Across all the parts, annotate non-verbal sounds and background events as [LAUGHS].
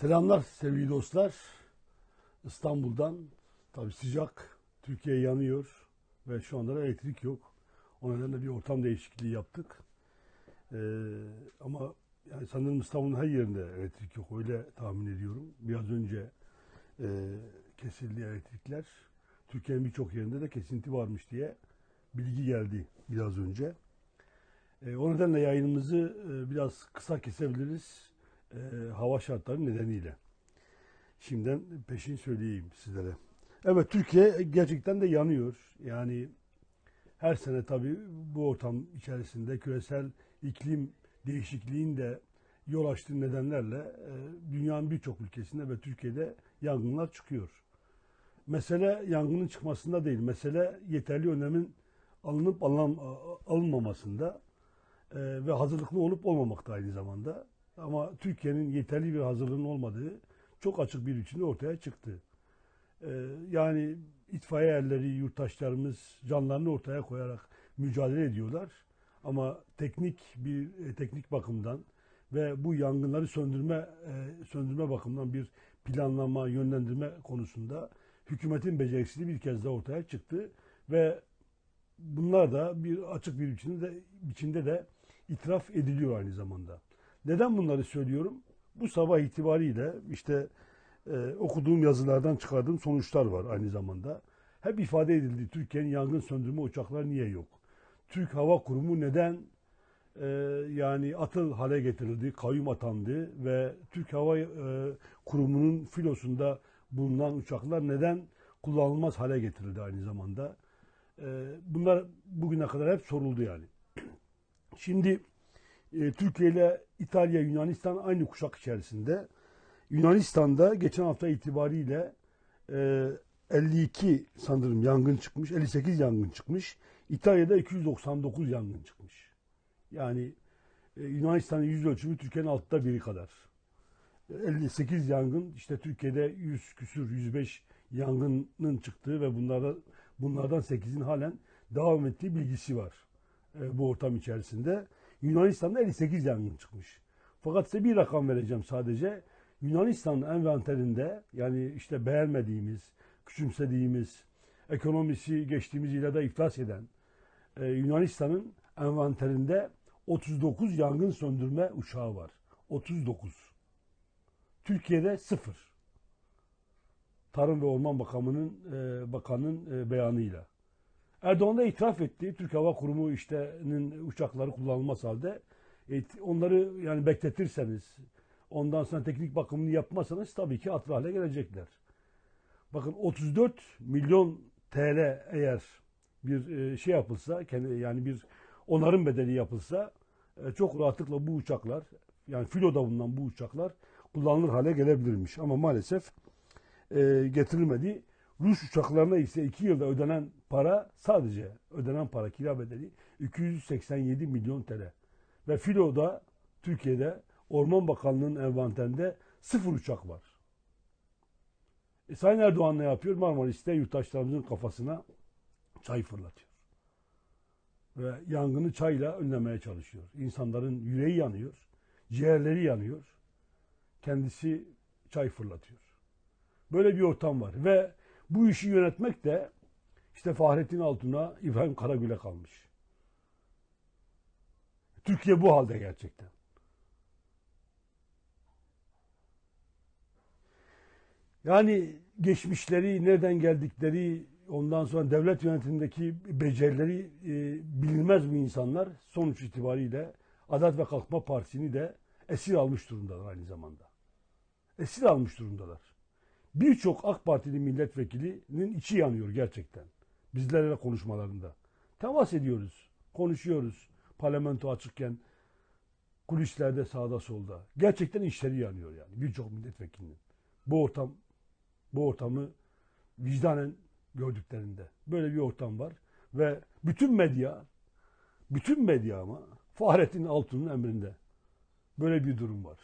Selamlar sevgili dostlar. İstanbul'dan tabii sıcak, Türkiye yanıyor ve şu anda da elektrik yok. O nedenle bir ortam değişikliği yaptık. Ee, ama yani sanırım İstanbul'un her yerinde elektrik yok öyle tahmin ediyorum. Biraz önce e, kesildi elektrikler. Türkiye'nin birçok yerinde de kesinti varmış diye bilgi geldi biraz önce. E, o nedenle yayınımızı e, biraz kısa kesebiliriz e, hava şartları nedeniyle. Şimdiden peşin söyleyeyim sizlere. Evet Türkiye gerçekten de yanıyor. Yani her sene tabii bu ortam içerisinde küresel iklim değişikliğin de yol açtığı nedenlerle e, dünyanın birçok ülkesinde ve Türkiye'de yangınlar çıkıyor. Mesele yangının çıkmasında değil, mesele yeterli önlemin alınıp alın, alınmamasında e, ve hazırlıklı olup olmamakta aynı zamanda. Ama Türkiye'nin yeterli bir hazırlığının olmadığı çok açık bir biçimde ortaya çıktı. Ee, yani itfaiye erleri, yurttaşlarımız canlarını ortaya koyarak mücadele ediyorlar. Ama teknik bir e, teknik bakımdan ve bu yangınları söndürme e, söndürme bakımından bir planlama, yönlendirme konusunda hükümetin beceriksizliği bir kez daha ortaya çıktı ve bunlar da bir açık bir biçimde biçimde de itiraf ediliyor aynı zamanda. Neden bunları söylüyorum? Bu sabah itibariyle işte e, okuduğum yazılardan çıkardığım sonuçlar var aynı zamanda. Hep ifade edildi Türkiye'nin yangın söndürme uçakları niye yok? Türk Hava Kurumu neden e, yani atıl hale getirildi, kayyum atandı ve Türk Hava e, Kurumu'nun filosunda bulunan uçaklar neden kullanılmaz hale getirildi aynı zamanda? E, bunlar bugüne kadar hep soruldu yani. [CLEARS THROAT] Şimdi e, Türkiye ile İtalya, Yunanistan aynı kuşak içerisinde. Yunanistan'da geçen hafta itibariyle e, 52 sanırım yangın çıkmış, 58 yangın çıkmış. İtalya'da 299 yangın çıkmış. Yani e, Yunanistan'ın yüz ölçümü Türkiye'nin altta biri kadar. 58 yangın işte Türkiye'de 100 küsür 105 yangının çıktığı ve bunlardan bunlardan 8'in halen devam ettiği bilgisi var e, bu ortam içerisinde. Yunanistan'da 58 yangın çıkmış. Fakat size bir rakam vereceğim sadece. Yunanistan'ın envanterinde yani işte beğenmediğimiz, küçümsediğimiz, ekonomisi geçtiğimiz yıllarda iflas eden e, Yunanistan'ın envanterinde 39 yangın söndürme uçağı var. 39. Türkiye'de sıfır. Tarım ve Orman Bakanı'nın e, bakanın e, beyanıyla. Erdoğan da itiraf etti. Türk Hava Kurumu işte'nin uçakları kullanılmaz halde e, onları yani bekletirseniz ondan sonra teknik bakımını yapmazsanız tabii ki atlı hale gelecekler. Bakın 34 milyon TL eğer bir e, şey yapılsa yani bir onarım bedeli yapılsa e, çok rahatlıkla bu uçaklar yani filoda bulunan bu uçaklar kullanılır hale gelebilirmiş. Ama maalesef getirilmedi. Rus uçaklarına ise 2 yılda ödenen para sadece ödenen para kira bedeli 287 milyon TL. Ve filoda Türkiye'de Orman Bakanlığı'nın envanterinde sıfır uçak var. E, Sayın Erdoğan ne yapıyor? Marmaris'te yurttaşlarımızın kafasına çay fırlatıyor. Ve yangını çayla önlemeye çalışıyor. İnsanların yüreği yanıyor, ciğerleri yanıyor. Kendisi çay fırlatıyor. Böyle bir ortam var ve bu işi yönetmek de işte Fahrettin Altun'a, İbrahim Karagül'e kalmış. Türkiye bu halde gerçekten. Yani geçmişleri, nereden geldikleri, ondan sonra devlet yönetimindeki becerileri e, bilinmez bu insanlar sonuç itibariyle Adalet ve Kalkınma Partisi'ni de esir almış durumdalar aynı zamanda. Esir almış durumdalar birçok AK Partili milletvekilinin içi yanıyor gerçekten. Bizlerle konuşmalarında. Temas ediyoruz, konuşuyoruz parlamento açıkken kulislerde sağda solda. Gerçekten işleri yanıyor yani birçok milletvekilinin. Bu ortam bu ortamı vicdanen gördüklerinde. Böyle bir ortam var ve bütün medya bütün medya ama Fahrettin Altun'un emrinde. Böyle bir durum var.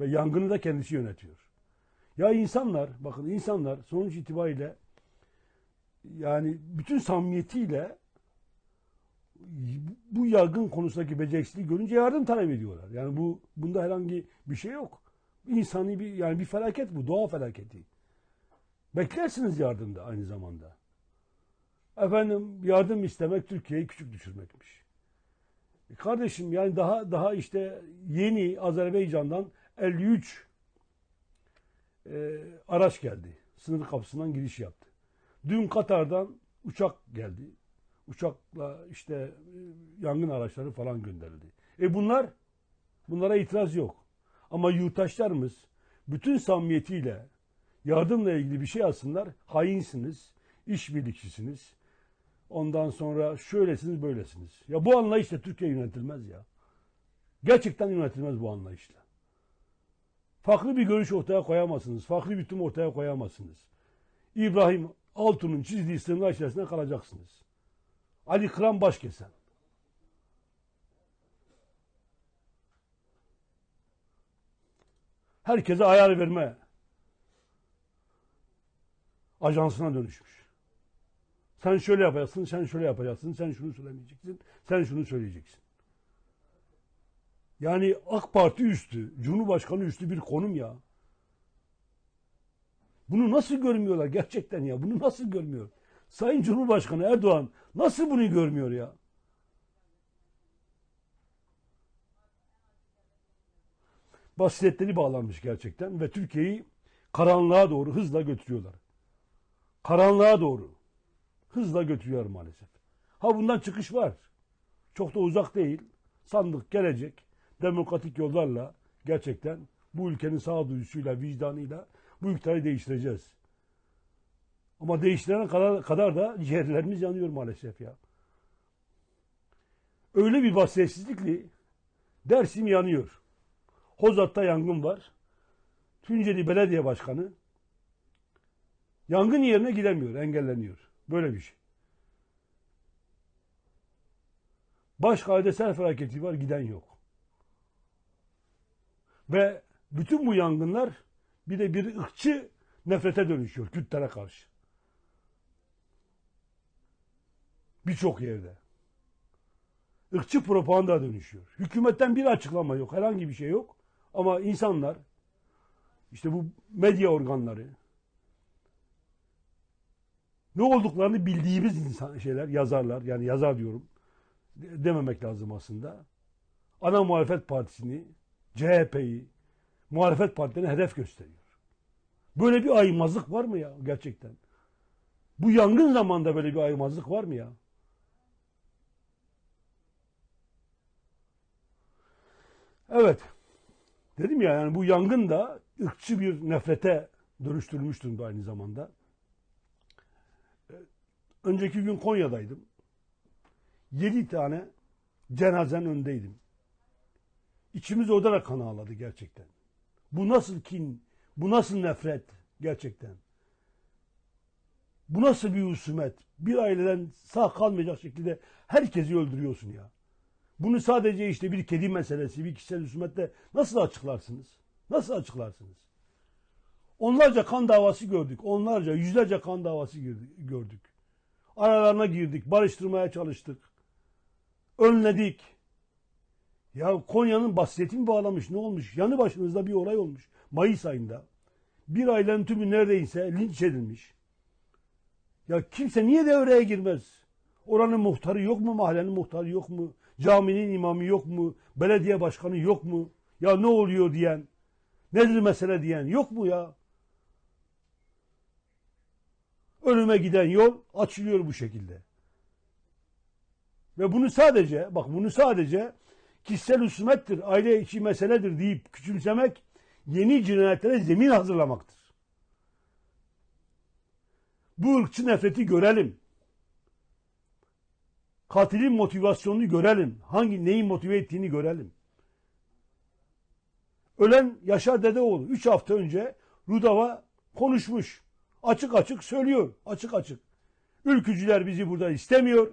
Ve yangını da kendisi yönetiyor. Ya insanlar, bakın insanlar sonuç itibariyle yani bütün samimiyetiyle bu yargın konusundaki beceriksizliği görünce yardım talep ediyorlar. Yani bu bunda herhangi bir şey yok. insani bir yani bir felaket bu. Doğa felaketi. Beklersiniz yardımda aynı zamanda. Efendim yardım istemek Türkiye'yi küçük düşürmekmiş. E kardeşim yani daha daha işte yeni Azerbaycan'dan 53 e, araç geldi. Sınır kapısından giriş yaptı. Dün Katar'dan uçak geldi. Uçakla işte e, yangın araçları falan gönderildi. E bunlar bunlara itiraz yok. Ama yurttaşlarımız bütün samimiyetiyle yardımla ilgili bir şey alsınlar. Hainsiniz, işbirlikçisiniz. Ondan sonra şöylesiniz böylesiniz. Ya bu anlayışla Türkiye yönetilmez ya. Gerçekten yönetilmez bu anlayışla. Farklı bir görüş ortaya koyamazsınız. Farklı bir tüm ortaya koyamazsınız. İbrahim Altun'un çizdiği sınırlar içerisinde kalacaksınız. Ali Kıran başkesen. Herkese ayar verme ajansına dönüşmüş. Sen şöyle yapacaksın, sen şöyle yapacaksın, sen şunu söylemeyeceksin, sen şunu söyleyeceksin. Yani AK Parti üstü, Cumhurbaşkanı üstü bir konum ya. Bunu nasıl görmüyorlar gerçekten ya? Bunu nasıl görmüyor? Sayın Cumhurbaşkanı Erdoğan nasıl bunu görmüyor ya? Basiretleri bağlanmış gerçekten ve Türkiye'yi karanlığa doğru hızla götürüyorlar. Karanlığa doğru hızla götürüyor maalesef. Ha bundan çıkış var. Çok da uzak değil. Sandık gelecek. Demokratik yollarla gerçekten bu ülkenin sağduyusuyla, vicdanıyla bu iktidarı değiştireceğiz. Ama değiştirene kadar, kadar da ciğerlerimiz yanıyor maalesef ya. Öyle bir basiretsizlikle Dersim yanıyor. Hozat'ta yangın var. Tunceli Belediye Başkanı yangın yerine gidemiyor, engelleniyor. Böyle bir şey. Başkaya'da sel felaketi var, giden yok. Ve bütün bu yangınlar bir de bir ırkçı nefrete dönüşüyor Kürtlere karşı. Birçok yerde. Irkçı propaganda dönüşüyor. Hükümetten bir açıklama yok, herhangi bir şey yok. Ama insanlar, işte bu medya organları, ne olduklarını bildiğimiz insan şeyler, yazarlar, yani yazar diyorum, dememek lazım aslında. Ana muhalefet partisini, CHP'yi, muhalefet partilerine hedef gösteriyor. Böyle bir aymazlık var mı ya gerçekten? Bu yangın zamanında böyle bir aymazlık var mı ya? Evet. Dedim ya yani bu yangın da ırkçı bir nefrete dönüştürülmüş aynı zamanda. Önceki gün Konya'daydım. Yedi tane cenazen öndeydim. İçimiz da kan ağladı gerçekten. Bu nasıl kin, bu nasıl nefret gerçekten. Bu nasıl bir husumet? Bir aileden sağ kalmayacak şekilde herkesi öldürüyorsun ya. Bunu sadece işte bir kedi meselesi, bir kişisel husumetle nasıl açıklarsınız? Nasıl açıklarsınız? Onlarca kan davası gördük. Onlarca, yüzlerce kan davası gördük. Aralarına girdik, barıştırmaya çalıştık. Önledik. Ya Konya'nın basiretini bağlamış ne olmuş? Yanı başınızda bir olay olmuş. Mayıs ayında. Bir ailenin tümü neredeyse linç edilmiş. Ya kimse niye devreye girmez? Oranın muhtarı yok mu? Mahallenin muhtarı yok mu? Caminin imamı yok mu? Belediye başkanı yok mu? Ya ne oluyor diyen? Nedir mesele diyen yok mu ya? Önüme giden yol açılıyor bu şekilde. Ve bunu sadece, bak bunu sadece kişisel husumettir, aile içi meseledir deyip küçümsemek yeni cinayetlere zemin hazırlamaktır. Bu ırkçı nefreti görelim. Katilin motivasyonunu görelim. Hangi neyi motive ettiğini görelim. Ölen Yaşar Dedeoğlu 3 hafta önce Rudava konuşmuş. Açık açık söylüyor. Açık açık. Ülkücüler bizi burada istemiyor.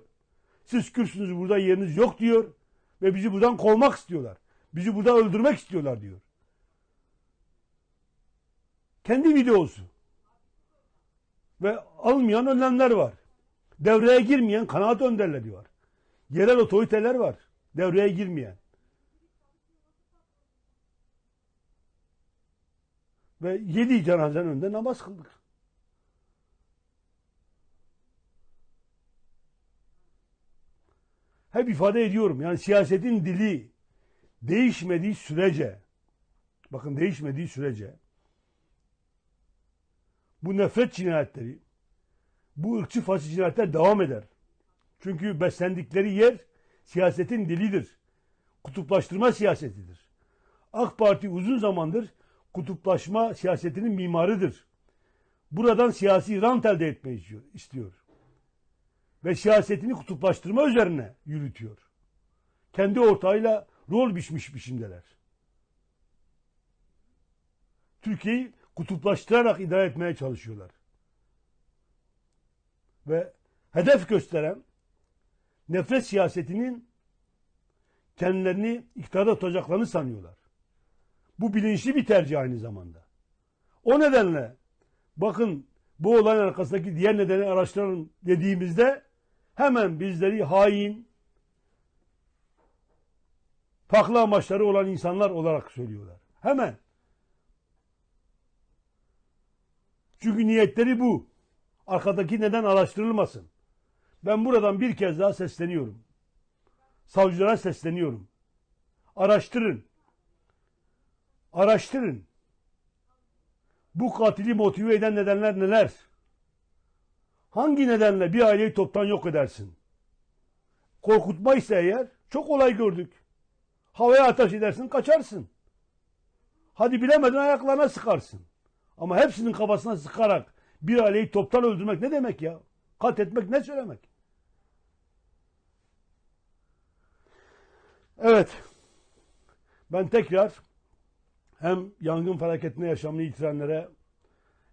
Siz Kürtsünüz burada yeriniz yok diyor. Ve bizi buradan kovmak istiyorlar. Bizi burada öldürmek istiyorlar diyor. Kendi videosu. Ve almayan önlemler var. Devreye girmeyen kanaat önderleri var. Yerel otoriteler var. Devreye girmeyen. Ve yedi cenazenin önünde namaz kıldık. Hep ifade ediyorum. Yani siyasetin dili değişmediği sürece bakın değişmediği sürece bu nefret cinayetleri bu ırkçı faşist cinayetler devam eder. Çünkü beslendikleri yer siyasetin dilidir. Kutuplaştırma siyasetidir. AK Parti uzun zamandır kutuplaşma siyasetinin mimarıdır. Buradan siyasi rant elde etmeyi istiyor. Ve siyasetini kutuplaştırma üzerine yürütüyor. Kendi ortağıyla rol biçmiş biçimdeler. Türkiye'yi kutuplaştırarak idare etmeye çalışıyorlar. Ve hedef gösteren nefret siyasetinin kendilerini iktidara tutacaklarını sanıyorlar. Bu bilinçli bir tercih aynı zamanda. O nedenle bakın bu olayın arkasındaki diğer nedeni araştıralım dediğimizde hemen bizleri hain, farklı amaçları olan insanlar olarak söylüyorlar. Hemen. Çünkü niyetleri bu. Arkadaki neden araştırılmasın. Ben buradan bir kez daha sesleniyorum. Savcılara sesleniyorum. Araştırın. Araştırın. Bu katili motive eden nedenler neler? Hangi nedenle bir aileyi toptan yok edersin? Korkutma ise eğer çok olay gördük. Havaya ateş edersin kaçarsın. Hadi bilemedin ayaklarına sıkarsın. Ama hepsinin kafasına sıkarak bir aileyi toptan öldürmek ne demek ya? Kat etmek ne söylemek? Evet. Ben tekrar hem yangın felaketinde yaşamını yitirenlere,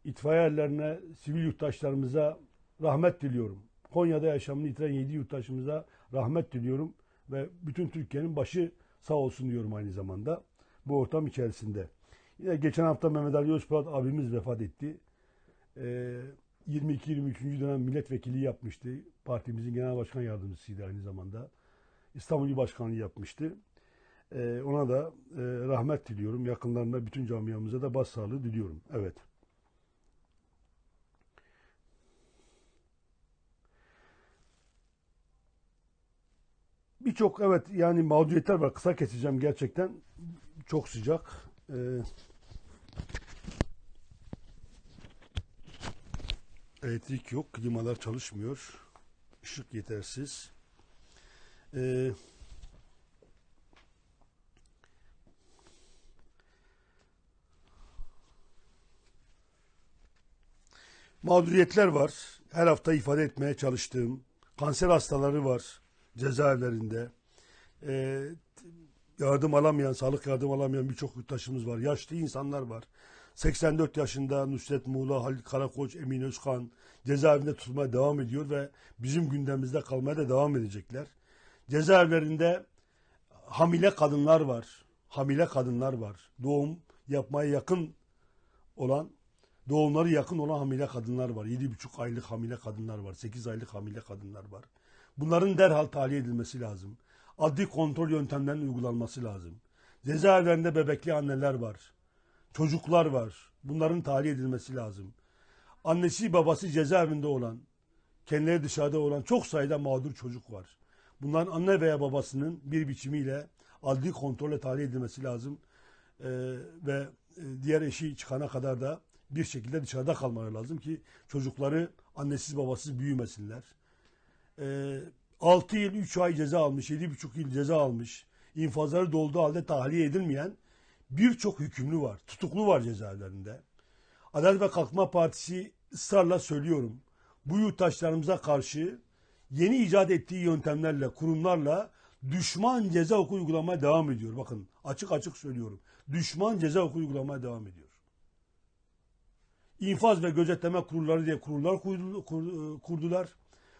itfaiye erlerine, sivil yurttaşlarımıza rahmet diliyorum. Konya'da yaşamını yitiren 7 yurttaşımıza rahmet diliyorum ve bütün Türkiye'nin başı sağ olsun diyorum aynı zamanda bu ortam içerisinde. Yine geçen hafta Mehmet Ali Özpolat abimiz vefat etti. Ee, 22-23. dönem milletvekili yapmıştı. Partimizin genel başkan yardımcısıydı aynı zamanda. İstanbul Başkanlığı yapmıştı. Ee, ona da e, rahmet diliyorum. Yakınlarına bütün camiamıza da başsağlığı diliyorum. Evet. Birçok evet yani mağduriyetler var. Kısa keseceğim gerçekten. Çok sıcak. Ee, elektrik yok. Klimalar çalışmıyor. Işık yetersiz. Ee, mağduriyetler var. Her hafta ifade etmeye çalıştığım. Kanser hastaları var cezaevlerinde. Ee, yardım alamayan, sağlık yardım alamayan birçok yurttaşımız var. Yaşlı insanlar var. 84 yaşında Nusret Muğla, Halil Karakoç, Emin Özkan cezaevinde tutulmaya devam ediyor ve bizim gündemimizde kalmaya da devam edecekler. Cezaevlerinde hamile kadınlar var. Hamile kadınlar var. Doğum yapmaya yakın olan, doğumları yakın olan hamile kadınlar var. 7,5 aylık hamile kadınlar var. 8 aylık hamile kadınlar var. Bunların derhal tahliye edilmesi lazım. Adli kontrol yöntemlerinin uygulanması lazım. Cezaevlerinde bebekli anneler var. Çocuklar var. Bunların tahliye edilmesi lazım. Annesi babası cezaevinde olan, kendileri dışarıda olan çok sayıda mağdur çocuk var. Bunların anne veya babasının bir biçimiyle adli kontrolle tahliye edilmesi lazım. Ee, ve e, diğer eşi çıkana kadar da bir şekilde dışarıda kalmaları lazım ki çocukları annesiz babasız büyümesinler. Ee, 6 yıl 3 ay ceza almış, 7,5 yıl ceza almış, infazları dolduğu halde tahliye edilmeyen birçok hükümlü var, tutuklu var cezaevlerinde. Adalet ve Kalkınma Partisi ısrarla söylüyorum. Bu yurttaşlarımıza karşı yeni icat ettiği yöntemlerle, kurumlarla düşman ceza hukuku uygulamaya devam ediyor. Bakın açık açık söylüyorum. Düşman ceza hukuku uygulamaya devam ediyor. İnfaz ve gözetleme kurulları diye kurullar kurdular.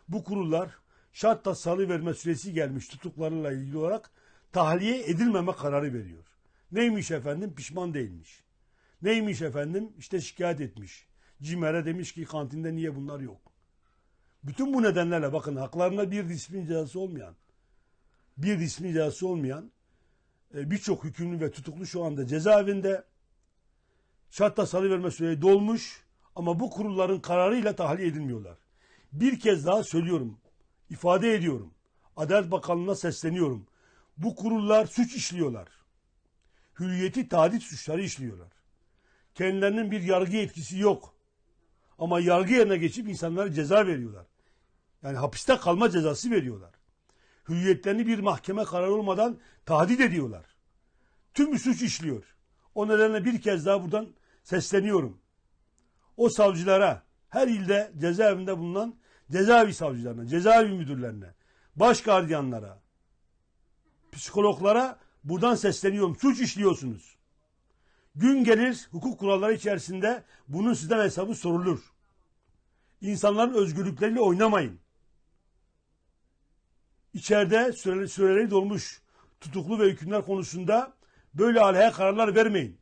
Bu kurullar şartta salı verme süresi gelmiş tutuklarıyla ilgili olarak tahliye edilmeme kararı veriyor. Neymiş efendim? Pişman değilmiş. Neymiş efendim? İşte şikayet etmiş. Cimer'e demiş ki kantinde niye bunlar yok? Bütün bu nedenlerle bakın haklarında bir disiplin cezası olmayan, bir disiplin cezası olmayan e, birçok hükümlü ve tutuklu şu anda cezaevinde şartta salıverme süreyi dolmuş ama bu kurulların kararıyla tahliye edilmiyorlar. Bir kez daha söylüyorum, ifade ediyorum. Adalet Bakanlığı'na sesleniyorum. Bu kurullar suç işliyorlar. Hürriyeti tahdit suçları işliyorlar. Kendilerinin bir yargı etkisi yok. Ama yargı yerine geçip insanlara ceza veriyorlar. Yani hapiste kalma cezası veriyorlar. Hürriyetlerini bir mahkeme kararı olmadan tahdit ediyorlar. Tüm suç işliyor. O nedenle bir kez daha buradan sesleniyorum. O savcılara, her ilde cezaevinde bulunan cezaevi savcılarına, cezaevi müdürlerine, baş gardiyanlara, psikologlara buradan sesleniyorum. Suç işliyorsunuz. Gün gelir hukuk kuralları içerisinde bunun sizden hesabı sorulur. İnsanların özgürlükleriyle oynamayın. İçeride süreleri, süreleri dolmuş tutuklu ve hükümler konusunda böyle aleyhe kararlar vermeyin.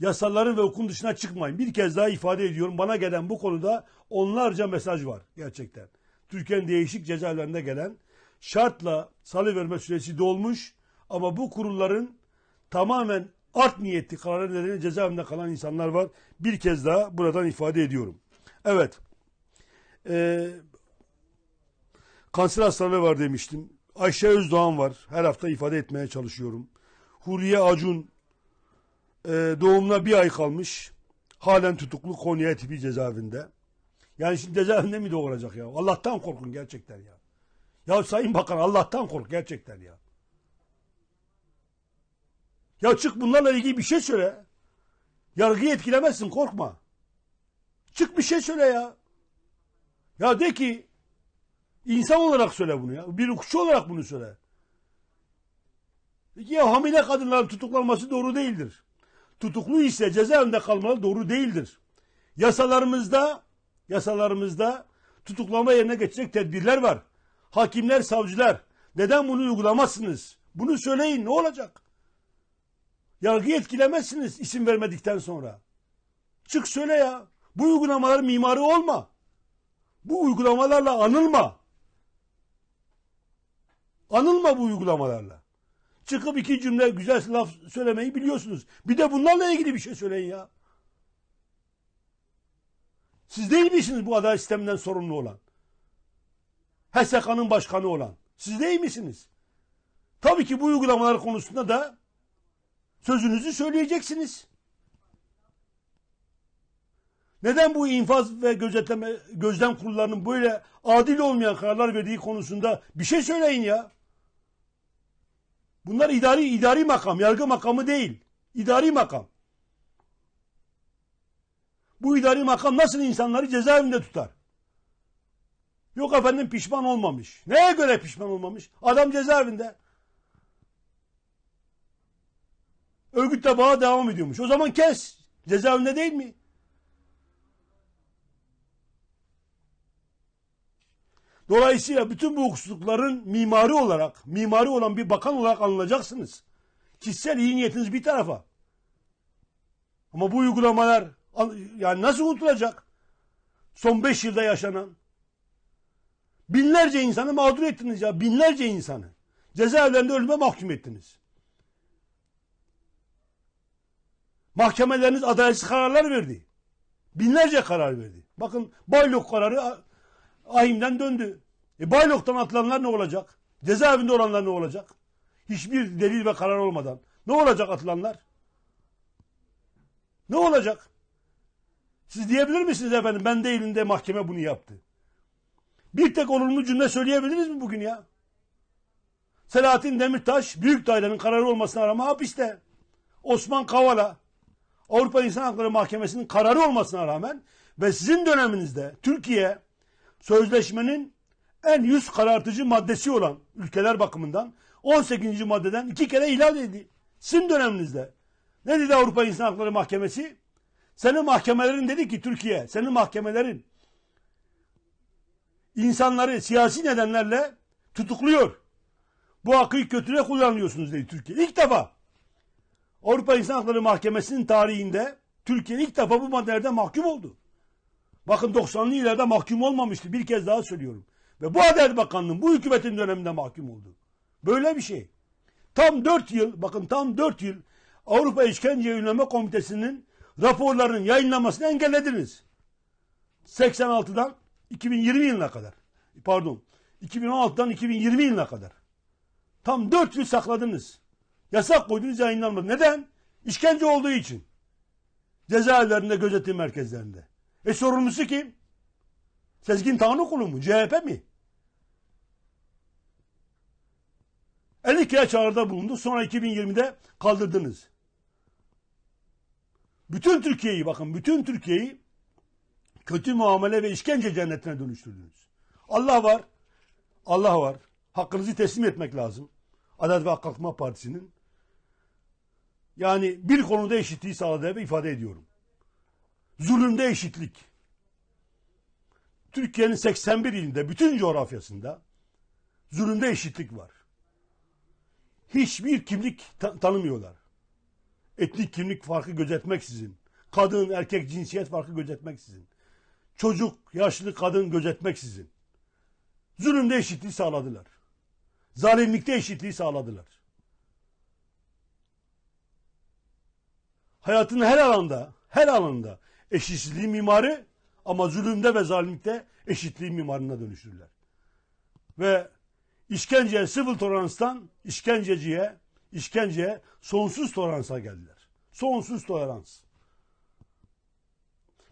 Yasaların ve hukukun dışına çıkmayın. Bir kez daha ifade ediyorum. Bana gelen bu konuda onlarca mesaj var gerçekten. Türkiye'nin değişik cezaevlerinde gelen şartla salıverme süresi dolmuş ama bu kurulların tamamen art niyetli kararı nedeniyle cezaevinde kalan insanlar var. Bir kez daha buradan ifade ediyorum. Evet. Ee, kanser hastalığı var demiştim. Ayşe Özdoğan var. Her hafta ifade etmeye çalışıyorum. Huriye Acun doğumuna bir ay kalmış. Halen tutuklu Konya tipi cezaevinde. Yani şimdi cezaevinde mi doğuracak ya? Allah'tan korkun gerçekten ya. Ya Sayın Bakan Allah'tan kork gerçekten ya. Ya çık bunlarla ilgili bir şey söyle. Yargıyı etkilemezsin korkma. Çık bir şey söyle ya. Ya de ki insan olarak söyle bunu ya. Bir hukukçu olarak bunu söyle. Ya hamile kadınların tutuklanması doğru değildir. Tutuklu ise cezaevinde kalmaları doğru değildir. Yasalarımızda yasalarımızda tutuklama yerine geçecek tedbirler var. Hakimler, savcılar neden bunu uygulamazsınız? Bunu söyleyin ne olacak? Yargıyı etkilemezsiniz isim vermedikten sonra. Çık söyle ya. Bu uygulamalar mimarı olma. Bu uygulamalarla anılma. Anılma bu uygulamalarla. Çıkıp iki cümle güzel laf söylemeyi biliyorsunuz. Bir de bunlarla ilgili bir şey söyleyin ya. Siz değil misiniz bu adalet sisteminden sorumlu olan? HSK'nın başkanı olan. Siz değil misiniz? Tabii ki bu uygulamalar konusunda da sözünüzü söyleyeceksiniz. Neden bu infaz ve gözetleme gözlem kurullarının böyle adil olmayan kararlar verdiği konusunda bir şey söyleyin ya. Bunlar idari idari makam, yargı makamı değil. İdari makam. Bu idari makam nasıl insanları cezaevinde tutar? Yok efendim pişman olmamış. Neye göre pişman olmamış? Adam cezaevinde. Örgütle bağa devam ediyormuş. O zaman kes. Cezaevinde değil mi? Dolayısıyla bütün bu hukuksuzlukların mimari olarak, mimari olan bir bakan olarak anılacaksınız. Kişisel iyi niyetiniz bir tarafa. Ama bu uygulamalar yani nasıl unutulacak? Son beş yılda yaşanan. Binlerce insanı mağdur ettiniz ya. Binlerce insanı. Cezaevlerinde ölüme mahkum ettiniz. Mahkemeleriniz adaletsiz kararlar verdi. Binlerce karar verdi. Bakın Baylok kararı ahimden döndü. E Baylok'tan atılanlar ne olacak? Cezaevinde olanlar ne olacak? Hiçbir delil ve karar olmadan. Ne olacak atılanlar? Ne olacak? Siz diyebilir misiniz efendim ben değilim de mahkeme bunu yaptı. Bir tek olumlu cümle söyleyebiliriz mi bugün ya? Selahattin Demirtaş büyük dairenin kararı olmasına rağmen hapiste. Osman Kavala Avrupa İnsan Hakları Mahkemesi'nin kararı olmasına rağmen ve sizin döneminizde Türkiye sözleşmenin en yüz karartıcı maddesi olan ülkeler bakımından 18. maddeden iki kere ihlal edildi. Sizin döneminizde. Ne dedi Avrupa İnsan Hakları Mahkemesi? Senin mahkemelerin dedi ki Türkiye, senin mahkemelerin insanları siyasi nedenlerle tutukluyor. Bu hakkı kötüye kullanıyorsunuz dedi Türkiye. İlk defa Avrupa İnsan Hakları Mahkemesi'nin tarihinde Türkiye ilk defa bu maddelerde mahkum oldu. Bakın 90'lı yıllarda mahkum olmamıştı. Bir kez daha söylüyorum. Ve bu Adalet Bakanlığı'nın bu hükümetin döneminde mahkum oldu. Böyle bir şey. Tam 4 yıl, bakın tam 4 yıl Avrupa İşkence Önleme Komitesi'nin raporlarının yayınlanmasını engellediniz. 86'dan 2020 yılına kadar. Pardon. 2016'dan 2020 yılına kadar. Tam 4 yıl sakladınız. Yasak koydunuz yayınlanmadı. Neden? İşkence olduğu için. Cezaevlerinde, gözetim merkezlerinde. E sorumlusu kim? Sezgin Tanrıkulu mu? CHP mi? 50 kere çağrıda bulundu. Sonra 2020'de kaldırdınız. Bütün Türkiye'yi bakın, bütün Türkiye'yi kötü muamele ve işkence cennetine dönüştürdünüz. Allah var. Allah var. Hakkınızı teslim etmek lazım. Adalet ve Kalkınma Partisi'nin. Yani bir konuda eşitliği sağladığını ifade ediyorum. Zulümde eşitlik. Türkiye'nin 81 ilinde, bütün coğrafyasında zulümde eşitlik var. Hiçbir kimlik ta- tanımıyorlar. Etnik kimlik farkı gözetmeksizin. Kadın, erkek cinsiyet farkı gözetmeksizin. Çocuk, yaşlı, kadın gözetmeksizin. Zulümde eşitliği sağladılar. Zalimlikte eşitliği sağladılar. Hayatın her alanda, her alanda eşitsizliğin mimarı ama zulümde ve zalimlikte eşitliğin mimarına dönüştürdüler. Ve işkenceye sıfır toleranstan işkenceciye, işkenceye sonsuz toleransa geldiler. Sonsuz tolerans.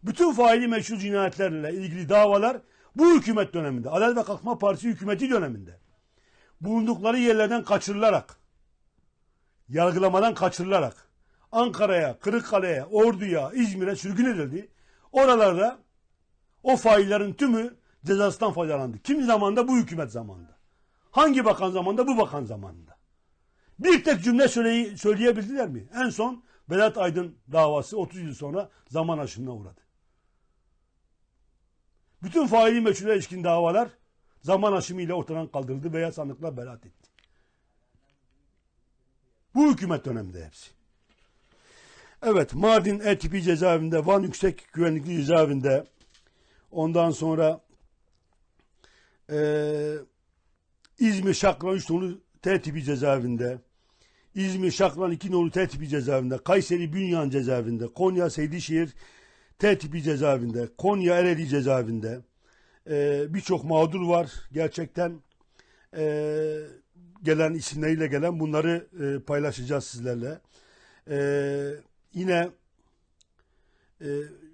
Bütün faili meşru cinayetlerle ilgili davalar bu hükümet döneminde, Adalet ve Kalkınma Partisi hükümeti döneminde bulundukları yerlerden kaçırılarak, yargılamadan kaçırılarak Ankara'ya, Kırıkkale'ye, Ordu'ya, İzmir'e sürgün edildi. Oralarda o faillerin tümü cezasından faydalandı. Kimi zamanda bu hükümet zamanında. Hangi bakan zamanında? Bu bakan zamanında. Bir tek cümle söyleye, söyleyebildiler mi? En son Vedat Aydın davası 30 yıl sonra zaman aşımına uğradı. Bütün faili meçhule ilişkin davalar zaman aşımıyla ortadan kaldırıldı veya sanıklar beraat etti. Bu hükümet döneminde hepsi. Evet, Mardin E tipi cezaevinde, Van Yüksek Güvenlikli Cezaevinde, ondan sonra eee İzmir Şakran 3 nolu T tipi cezaevinde, İzmir Şakran 2 nolu T tipi cezaevinde, Kayseri Bünyan cezaevinde, Konya Seydişehir T tipi cezaevinde, Konya Ereğli cezaevinde. Eee, birçok mağdur var gerçekten. Eee, gelen isimleriyle gelen bunları eee, paylaşacağız sizlerle. Eee yine e,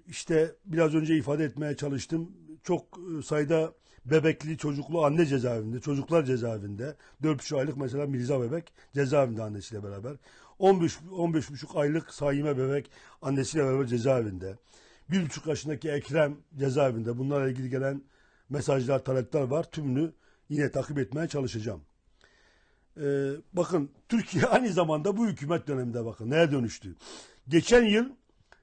işte biraz önce ifade etmeye çalıştım. Çok e, sayıda bebekli çocuklu anne cezaevinde, çocuklar cezaevinde. 4,5 aylık mesela Mirza bebek cezaevinde annesiyle beraber. 15 15,5 aylık Saime bebek annesiyle beraber cezaevinde. 1,5 yaşındaki Ekrem cezaevinde. Bunlarla ilgili gelen mesajlar, talepler var. Tümünü yine takip etmeye çalışacağım. Ee, bakın Türkiye [LAUGHS] aynı zamanda bu hükümet döneminde bakın neye dönüştü. Geçen yıl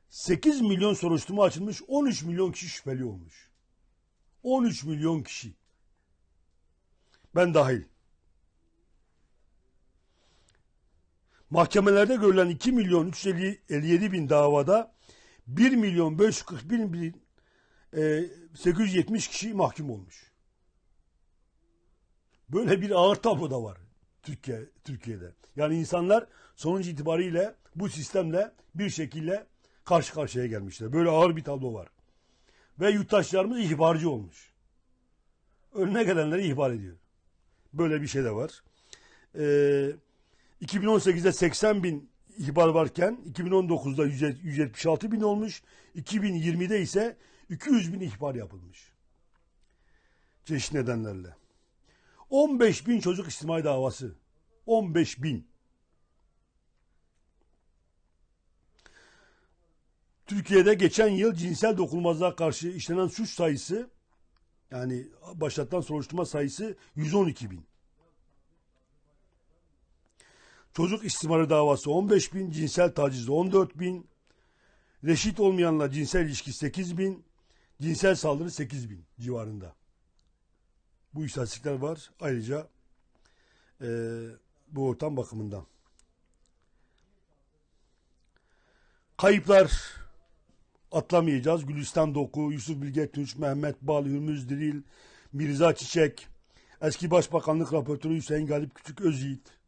8 milyon soruşturma açılmış, 13 milyon kişi şüpheli olmuş. 13 milyon kişi. Ben dahil. Mahkemelerde görülen 2 milyon 357 bin davada 1 milyon 541 bin e, 870 kişi mahkum olmuş. Böyle bir ağır tablo da var Türkiye Türkiye'de. Yani insanlar sonuç itibariyle bu sistemle bir şekilde karşı karşıya gelmişler. Böyle ağır bir tablo var. Ve yurttaşlarımız ihbarcı olmuş. Önüne gelenleri ihbar ediyor. Böyle bir şey de var. Ee, 2018'de 80 bin ihbar varken 2019'da 176 bin olmuş. 2020'de ise 200 bin ihbar yapılmış. Çeşitli nedenlerle. 15 bin çocuk istismar davası. 15 bin. Türkiye'de geçen yıl cinsel dokunulmazlığa karşı işlenen suç sayısı yani başlatılan soruşturma sayısı 112 bin. Çocuk istismarı davası 15 bin, cinsel taciz 14 bin, reşit olmayanla cinsel ilişki 8 bin, cinsel saldırı 8 bin civarında. Bu istatistikler var. Ayrıca eee, bu ortam bakımından. Kayıplar atlamayacağız. Gülistan Doku, Yusuf Bilge Tunç, Mehmet Bal, Hürmüz Diril, Mirza Çiçek, eski Başbakanlık Raportörü Hüseyin Galip Küçük Özyiğit.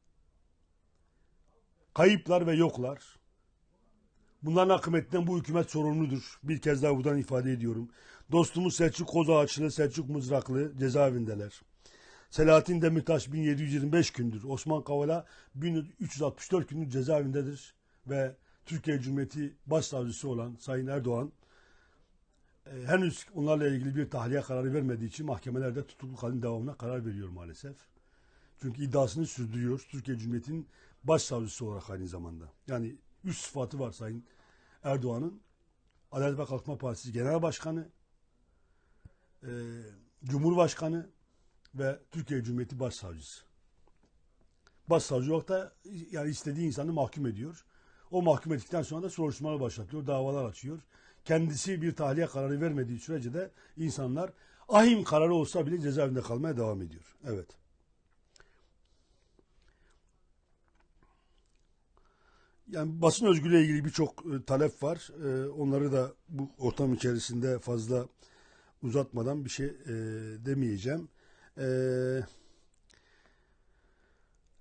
Kayıplar ve yoklar. Bunların akıbetinden bu hükümet sorumludur. Bir kez daha buradan ifade ediyorum. Dostumuz Selçuk Kozağaçlı, Selçuk Mızraklı cezaevindeler. Selahattin Demirtaş 1725 gündür. Osman Kavala 1364 gündür cezaevindedir. Ve Türkiye Cumhuriyeti Başsavcısı olan Sayın Erdoğan e, henüz onlarla ilgili bir tahliye kararı vermediği için mahkemelerde tutukluk halinin devamına karar veriyor maalesef. Çünkü iddiasını sürdürüyor. Türkiye Cumhuriyeti'nin başsavcısı olarak aynı zamanda. Yani üst sıfatı var Sayın Erdoğan'ın. Adalet ve Kalkınma Partisi Genel Başkanı, e, Cumhurbaşkanı ve Türkiye Cumhuriyeti Başsavcısı. Başsavcı olarak da yani istediği insanı mahkum ediyor. O mahkum ettikten sonra da soruşturmalar başlatıyor, davalar açıyor. Kendisi bir tahliye kararı vermediği sürece de insanlar ahim kararı olsa bile cezaevinde kalmaya devam ediyor. Evet. Yani basın özgürlüğü ilgili birçok e, talep var. E, onları da bu ortam içerisinde fazla uzatmadan bir şey e, demeyeceğim. E,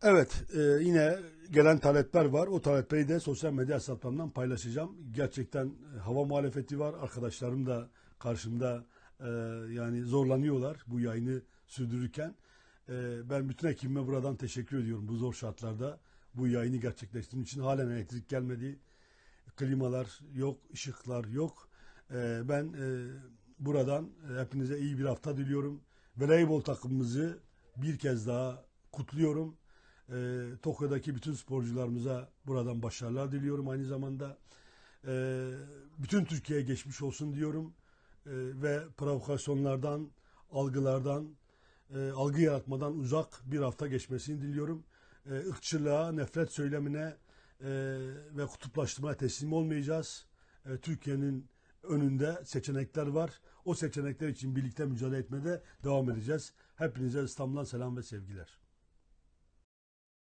evet, e, yine gelen talepler var. O talepleri de sosyal medya hesaplarımdan paylaşacağım. Gerçekten e, hava muhalefeti var. Arkadaşlarım da karşımda e, yani zorlanıyorlar bu yayını sürdürürken. E, ben bütün ekibime buradan teşekkür ediyorum bu zor şartlarda bu yayını gerçekleştirdiğim için halen elektrik gelmedi. Klimalar yok, ışıklar yok. Ee, ben e, buradan e, hepinize iyi bir hafta diliyorum. Voleybol takımımızı bir kez daha kutluyorum. Ee, Tokyo'daki bütün sporcularımıza buradan başarılar diliyorum aynı zamanda. Ee, bütün Türkiye'ye geçmiş olsun diyorum. Ee, ve provokasyonlardan, algılardan, e, algı yaratmadan uzak bir hafta geçmesini diliyorum e, ırkçılığa, nefret söylemine e, ve kutuplaştırmaya teslim olmayacağız. E, Türkiye'nin önünde seçenekler var. O seçenekler için birlikte mücadele etmede devam edeceğiz. Hepinize İstanbul'dan selam ve sevgiler.